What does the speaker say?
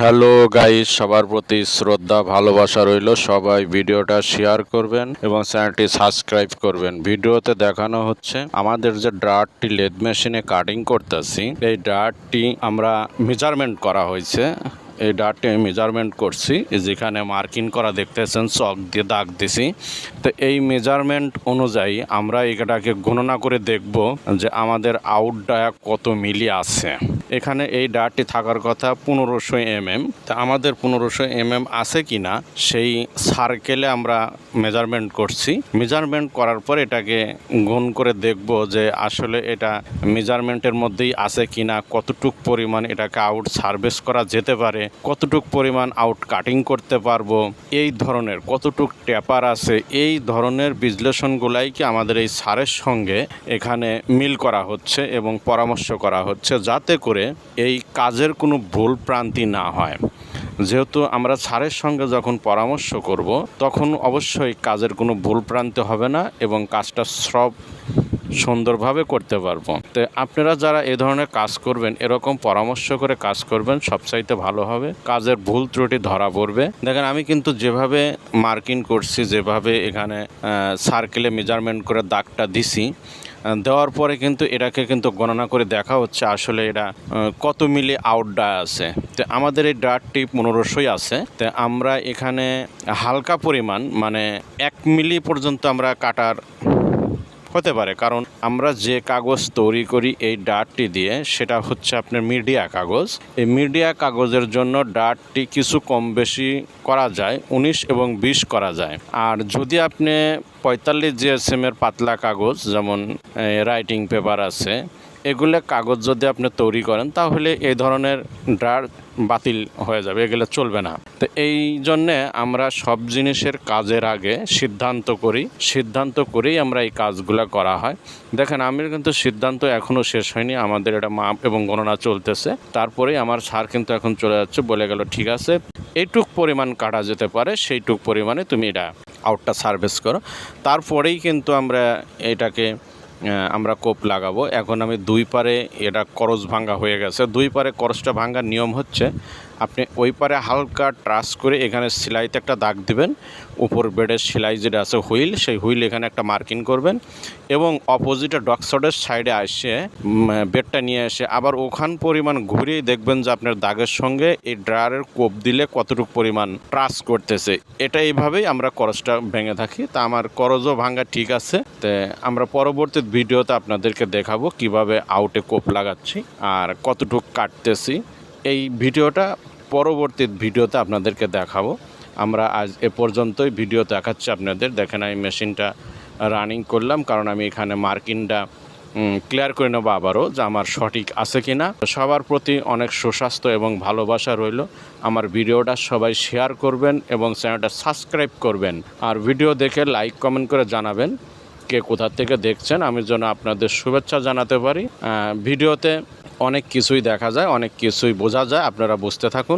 Hello guys, সবার প্রতি শ্রদ্ধা, ভালোবাসা রইল। সবাই ভিডিওটা শেয়ার করবেন এবং চ্যানেলটি সাবস্ক্রাইব করবেন। ভিডিওতে দেখানো হচ্ছে আমাদের যে ড্রাটটি লেদ মেশিনে কাটিং করতেছি। এই ড্রাটটি আমরা মেজারমেন্ট করা হয়েছে। এই আমি মেজারমেন্ট করছি যেখানে মার্কিং করা দেখতেছেন, চক দিয়ে দাগ দিছি। তো এই মেজারমেন্ট অনুযায়ী আমরা এটাকে গণনা করে দেখব যে আমাদের আউট ডায়া কত মিলি আছে। এখানে এই ডাটটি থাকার কথা পনেরোশো এম এম তা আমাদের পনেরোশো এম এম আছে কি না সেই সার্কেলে আমরা মেজারমেন্ট করছি। মেজারমেন্ট করার পর এটাকে গুণ করে দেখব যে আসলে এটা মেজারমেন্টের মধ্যেই আছে কি না কতটুক পরিমাণ এটাকে আউট সার্ভিস করা যেতে পারে। কতটুক পরিমাণ আউট কাটিং করতে পারব, এই ধরনের কতটুক ট্যাপার আছে, এই ধরনের বিশ্লেষণগুলাই কি আমাদের এই সারের সঙ্গে এখানে মিল করা হচ্ছে এবং পরামর্শ করা হচ্ছে যাতে করে এই কাজের কোনো ভুল প্রান্তি না হয়। যেহেতু আমরা স্যারের সঙ্গে যখন পরামর্শ করব, তখন অবশ্যই কাজের কোনো ভুল প্রান্তি হবে না এবং কাজটা সব সুন্দরভাবে করতে পারব। তো আপনারা যারা এ ধরনের কাজ করবেন, এরকম পরামর্শ করে কাজ করবেন, সবচাইতে ভালো হবে। কাজের ভুল ত্রুটি ধরা পড়বে। দেখেন, আমি কিন্তু যেভাবে মার্কিং করছি, যেভাবে এখানে সার্কেলে মেজারমেন্ট করে দাগটা দিছি দেওয়ার পরে কিন্তু এটাকে কিন্তু গণনা করে দেখা হচ্ছে আসলে এটা কত মিলি আউট ডা আছে। তো আমাদের এই ডাটটি পনেরোশোই আছে। তো আমরা এখানে হালকা পরিমাণ মানে এক মিলি পর্যন্ত আমরা কাটার হতে পারে। কারণ আমরা যে কাগজ তৈরি করি এই ডাটটি দিয়ে, সেটা হচ্ছে আপনার মিডিয়া কাগজ। এই মিডিয়া কাগজের জন্য ডাটটি কিছু কম বেশি করা যায়, উনিশ এবং বিশ করা যায়। আর যদি আপনি পঁয়তাল্লিশ জিএসএমের পাতলা কাগজ, যেমন রাইটিং পেপার আছে এগুলো কাগজ যদি আপনি তৈরি করেন, তাহলে এই ধরনের ড্রার বাতিল হয়ে যাবে, এগুলো চলবে না। তো এই জন্যে আমরা সব জিনিসের কাজের আগে সিদ্ধান্ত করি, সিদ্ধান্ত করেই আমরা এই কাজগুলো করা হয়। দেখেন আমি কিন্তু সিদ্ধান্ত এখনও শেষ হয়নি, আমাদের এটা মাপ এবং গণনা চলতেছে। তারপরেই আমার সার কিন্তু এখন চলে যাচ্ছে, বলে গেল, ঠিক আছে এইটুক পরিমাণ কাটা যেতে পারে, সেইটুক পরিমাণে তুমি এটা আউটটা সার্ভিস করো। তারপরেই কিন্তু আমরা এটাকে আমরা কোপ লাগাবো। এখন আমি দুই পারে এটা করস ভাঙ্গা হয়ে গেছে। দুই পারে করসটা ভাঙ্গার নিয়ম হচ্ছে আপনি ওই পারে হালকা ট্রাস করে এখানে সেলাইতে একটা দাগ দিবেন। উপর বেডের সেলাই যেটা আছে হুইল, সেই হুইল এখানে একটা মার্কিং করবেন এবং অপোজিটে ডকসডের সাইডে আসে বেডটা নিয়ে এসে আবার ওখান পরিমাণ ঘুরিয়ে দেখবেন যে আপনার দাগের সঙ্গে এই ড্রায়ারের কোপ দিলে কতটুকু পরিমাণ ট্রাস করতেছে। এটা এইভাবেই আমরা করজটা ভেঙে থাকি। তা আমার করজও ভাঙ্গা ঠিক আছে। তো আমরা পরবর্তী ভিডিওতে আপনাদেরকে দেখাবো কীভাবে আউটে কোপ লাগাচ্ছি আর কতটুকু কাটতেছি। এই ভিডিওটা পরবর্তী ভিডিওতে আপনাদেরকে দেখাবো। আমরা আজ এ পর্যন্তই ভিডিও দেখাচ্ছি আপনাদের। দেখেন আমি মেশিনটা রানিং করলাম, কারণ আমি এখানে মার্কিনটা ক্লিয়ার করে নেব আবারও যে আমার সঠিক আছে কি না সবার প্রতি অনেক সুস্বাস্থ্য এবং ভালোবাসা রইল। আমার ভিডিওটা সবাই শেয়ার করবেন এবং চ্যানেলটা সাবস্ক্রাইব করবেন। আর ভিডিও দেখে লাইক, কমেন্ট করে জানাবেন কে কোথা থেকে দেখছেন। আমি যেন আপনাদের শুভেচ্ছা জানাতে পারি। ভিডিওতে অনেক কিছুই দেখা যায় অনেক কিছুই বোঝা যায়। আপনারা বুঝতে থাকুন।